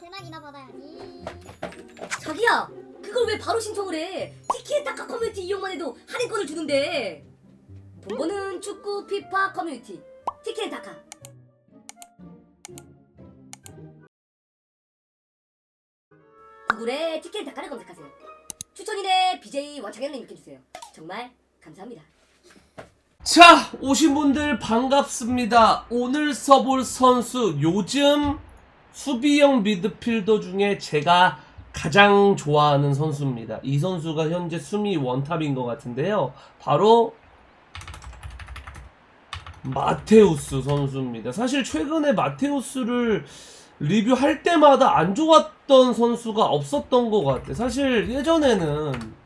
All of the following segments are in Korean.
대낙이나 받아야지. 자기야 그걸 왜 바로 신청을 해? 티키타카 커뮤니티 이용만 해도 할인권을 주는데. 본거는 축구 피파 커뮤니티. 티키타카 구글에 티키타카를 검색하세요. 추천인의 BJ 원창현을 입력해주세요. 정말 감사합니다. 자, 오신 분들 반갑습니다. 오늘 써볼 선수, 요즘 수비형 미드필더 중에 제가 가장 좋아하는 선수입니다. 이 선수가 현재 수미 원탑인 것 같은데요. 바로 마테우스 선수입니다. 사실 최근에 마테우스를 리뷰할 때마다 안 좋았던 선수가 없었던 것 같아. 사실 예전에는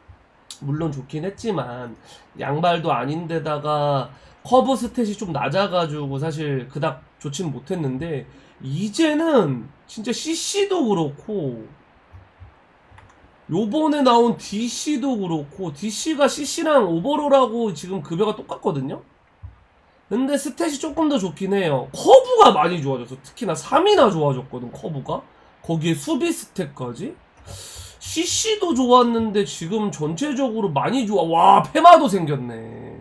물론 좋긴 했지만 양발도 아닌데다가 커브 스탯이 좀 낮아가지고 사실 그닥 좋진 못했는데 이제는 진짜 CC도 그렇고 요번에 나온 DC도 그렇고 DC가 CC랑 오버롤하고 지금 급여가 똑같거든요? 근데 스탯이 조금 더 좋긴 해요. 커브가 많이 좋아졌어. 특히나 3이나 좋아졌거든, 커브가. 거기에 수비 스탯까지. CC도 좋았는데 지금 전체적으로 많이 좋아. 와, 페마도 생겼네.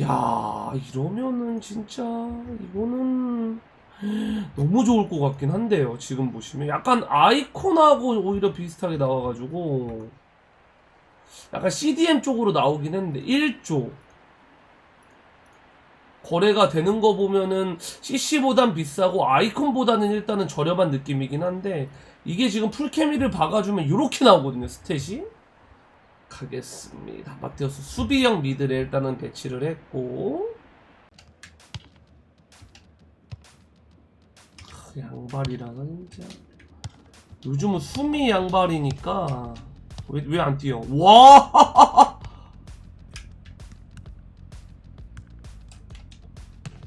야, 이러면은 진짜 이거는 너무 좋을 것 같긴 한데요. 지금 보시면 약간 아이콘하고 오히려 비슷하게 나와가지고 약간 CDM 쪽으로 나오긴 했는데 1조 거래가 되는 거 보면은 CC보단 비싸고 아이콘보다는 일단은 저렴한 느낌이긴 한데 이게 지금 풀케미를 박아주면 이렇게 나오거든요 스탯이 가겠습니다 마테우스 수비형 미드를 일단은 배치를 했고 크, 양발이랑은 진짜 요즘은 수미 양발이니까 왜 왜 안 뛰어 와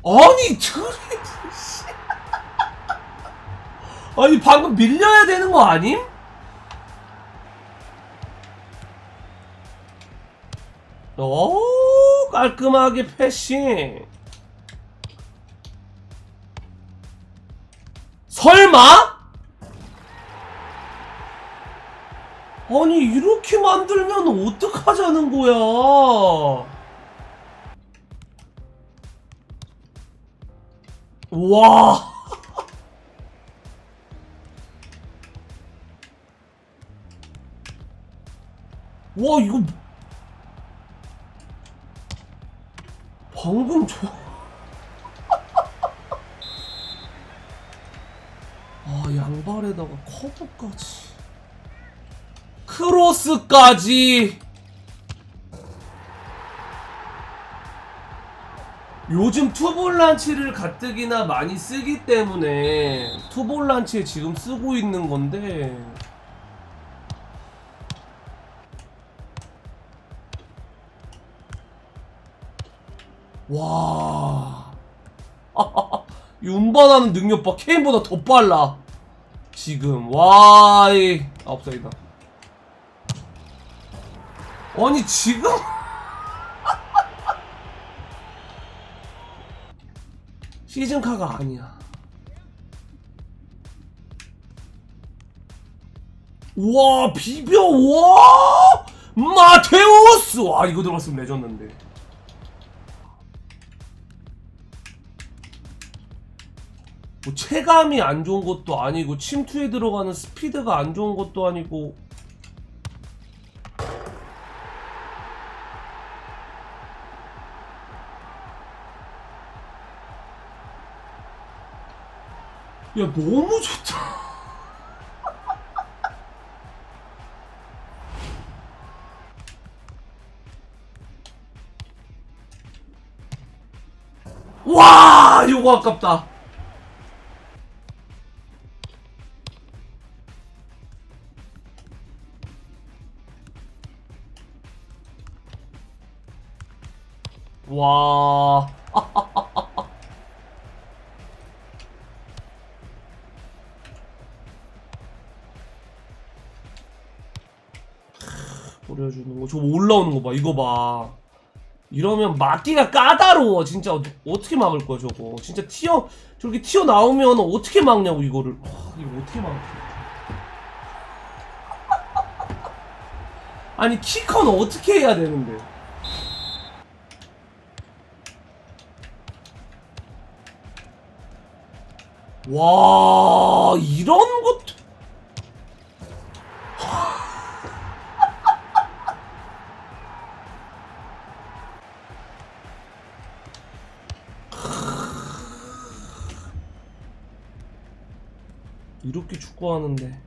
아니 드리블 씨. 아니 방금 밀려야 되는 거 아님? 오 깔끔하게 패싱 설마? 아니 이렇게 만들면 어떡하자는 거야 와. 와, 이거. 방금 저. 아, 양발에다가 커브까지. 크로스까지. 요즘 투볼란치를 가뜩이나 많이 쓰기 때문에 투볼란치에 지금 쓰고 있는 건데 와. 윤반하는 능력 봐 케인보다 더 빨라. 지금 와 이. 아홉사이다 아니 지금? 시즌카가 아니야. 와 비벼 와! 마테우스! 와 이거 들어갔으면 레전드인데 뭐 체감이 안 좋은 것도 아니고 침투에 들어가는 스피드가 안 좋은 것도 아니고 야 너무 좋다. 와 이거 아깝다. 와. 뿌려주는 거. 저거 올라오는 거 봐. 이거 봐. 이러면 막기가 까다로워. 진짜 어- 어떻게 막을 거야 저거. 진짜 튀어 저렇게 튀어 나오면 어떻게 막냐고 이거를. 와, 이거 어떻게 막아? 아니 키커는 어떻게 해야 되는데? 와 이런 것도 이렇게 축구하는데.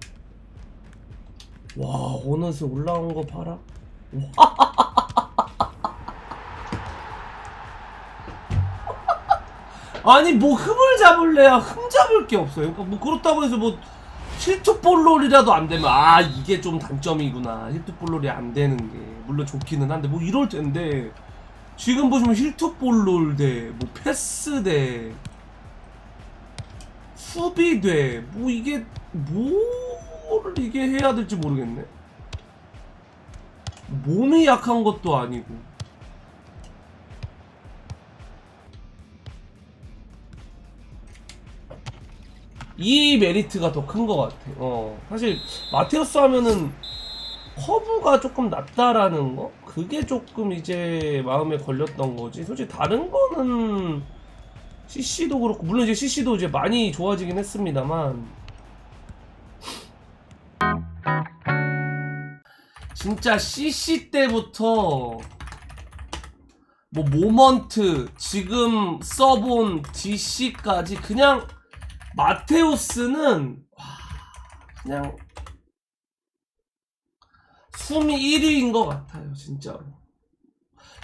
와 어느새 올라온 거 봐라 아니 뭐 흠을 잡을래야 흠 잡을 게 없어요. 그러니까 뭐 그렇다고 해서 뭐 힐트볼롤이라도 안 되면 아 이게 좀 단점이구나. 힐트볼롤이 안 되는 게 물론 좋기는 한데 뭐 이럴 텐데. 지금 보시면 힐트볼롤 대뭐 패스 대 수비 돼뭐 이게 뭐를 이게 해야 될지 모르겠네. 몸이 약한 것도 아니고 이 메리트가 더 큰 것 같아. 어 사실 마테우스 하면은 커브가 조금 낮다라는 거 그게 조금 이제 마음에 걸렸던 거지. 솔직히 다른 거는 CC도 그렇고 물론 이제 CC도 이제 많이 좋아지긴 했습니다만 진짜 CC 때부터 뭐 모먼트 지금 써본 DC까지 그냥 마테우스는 와, 그냥 숨이 1위인 것 같아요 진짜로.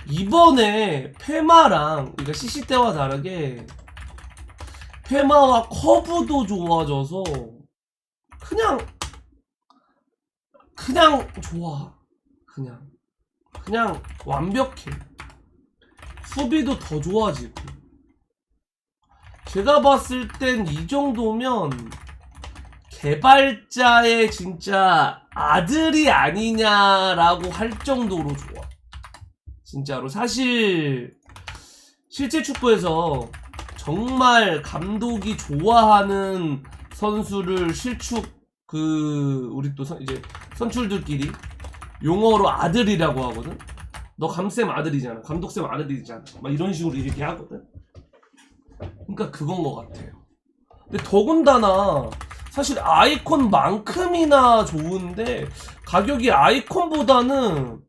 이번에 페마랑 그러니까 CC 때와 다르게 페마와 커브도 좋아져서 그냥 그냥 좋아. 그냥 그냥 완벽해. 수비도 더 좋아지고 제가 봤을 땐 이 정도면 개발자의 진짜 아들이 아니냐라고 할 정도로 좋아. 진짜로. 사실, 실제 축구에서 정말 감독이 좋아하는 선수를 실축, 그, 우리 또 선- 이제 선출들끼리 용어로 아들이라고 하거든? 너 감쌤 아들이잖아. 감독쌤 아들이잖아. 막 이런 식으로 이렇게 하거든? 그러니까 그건 것 같아요. 근데 더군다나 사실 아이콘만큼이나 좋은데 가격이 아이콘보다는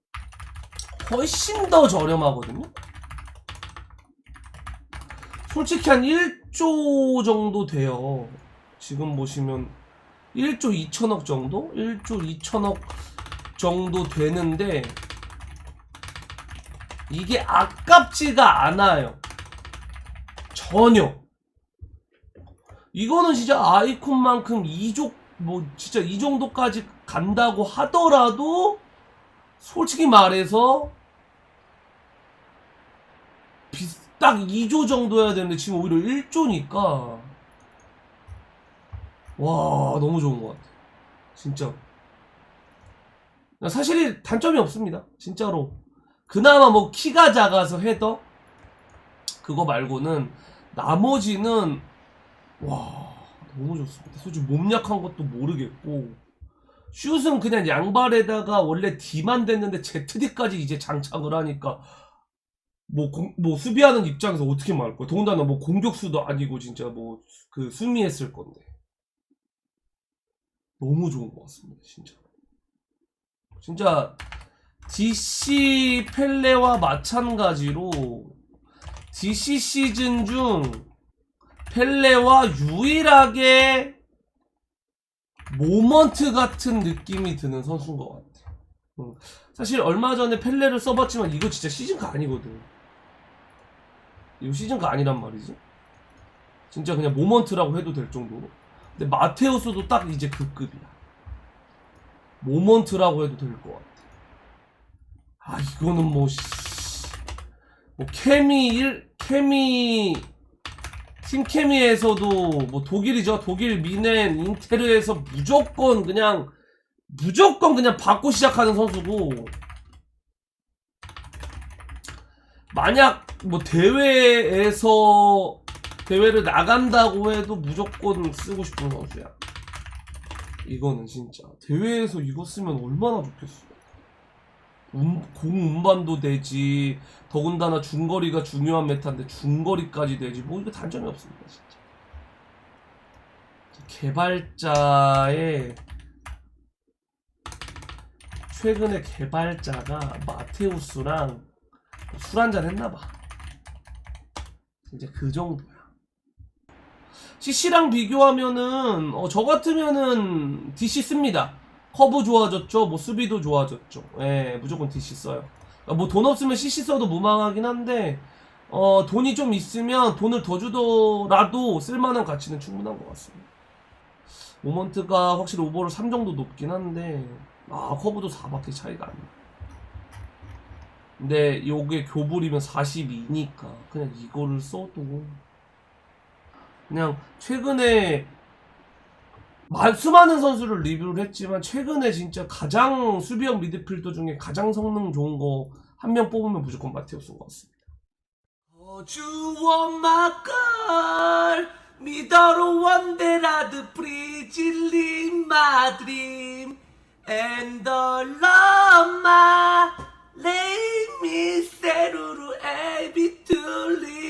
훨씬 더 저렴하거든요. 솔직히 한 1조 정도 돼요. 지금 보시면 1조 2천억 정도? 1조 2천억 정도 되는데 이게 아깝지가 않아요. 전혀. 이거는 진짜 아이콘만큼 이족 뭐 진짜 이 정도까지 간다고 하더라도 솔직히 말해서 비- 딱 2조 정도여야 되는데 지금 오히려 1조니까. 와 너무 좋은 것 같아. 진짜. 사실 단점이 없습니다. 진짜로. 그나마 뭐 키가 작아서 헤더 그거 말고는 나머지는 와 너무 좋습니다. 솔직히 몸 약한 것도 모르겠고 슛은 그냥 양발에다가 원래 D만 됐는데 ZD까지 이제 장착을 하니까 뭐, 공- 뭐 수비하는 입장에서 어떻게 말할 거야? 더군다나 뭐 공격수도 아니고 진짜 뭐 그 수미했을 건데 너무 좋은 것 같습니다. 진짜 진짜 DC 펠레와 마찬가지로 DC 시즌 중 펠레와 유일하게 모먼트 같은 느낌이 드는 선수인 것 같아. 음, 사실 얼마 전에 펠레를 써봤지만 이거 진짜 시즌가 아니거든. 이거 시즌가 아니란 말이지. 진짜 그냥 모먼트라고 해도 될 정도로. 근데 마테우스도 딱 이제 그 급이야. 모먼트라고 해도 될 것 같아. 아 이거는 뭐, 씨, 뭐 케미 1, 케미 팀 케미에서도 뭐 독일이죠. 독일 미넨 인테르에서 무조건 그냥 무조건 그냥 받고 시작하는 선수고 만약 뭐 대회에서 대회를 나간다고 해도 무조건 쓰고 싶은 선수야. 이거는 진짜 대회에서 이거 쓰면 얼마나 좋겠어. 음, 공 운반도 되지. 더군다나 중거리가 중요한 메타인데 중거리까지 되지. 뭐 이거 단점이 없습니다, 진짜. 개발자의 최근에 개발자가 마테우스랑 술 한잔 했나봐. 이제 그 정도야. CC랑 비교하면은 어, 저 같으면은 DC 씁니다. 커브 좋아졌죠. 뭐 수비도 좋아졌죠. 예, 무조건 DC 써요. 뭐 돈 없으면 CC 써도 무망하긴 한데 어, 돈이 좀 있으면 돈을 더 주더라도 쓸만한 가치는 충분한 것 같습니다. 모먼트가 확실히 오버를 3 정도 높긴 한데 아 커브도 4밖에 차이가 안 나. 근데 요게 교불이면 42니까 그냥 이거를 써도 그냥 최근에 마- 수많은 선수를 리뷰를 했지만 최근에 진짜 가장 수비형 미드필더 중에 가장 성능 좋은 거 한 명 뽑으면 무조건 마티우스인 것 같습니다. 주워 막걸 미더로 원데라드 프리질리 마드림 엔더 러마 레이미 세루루 에비툴리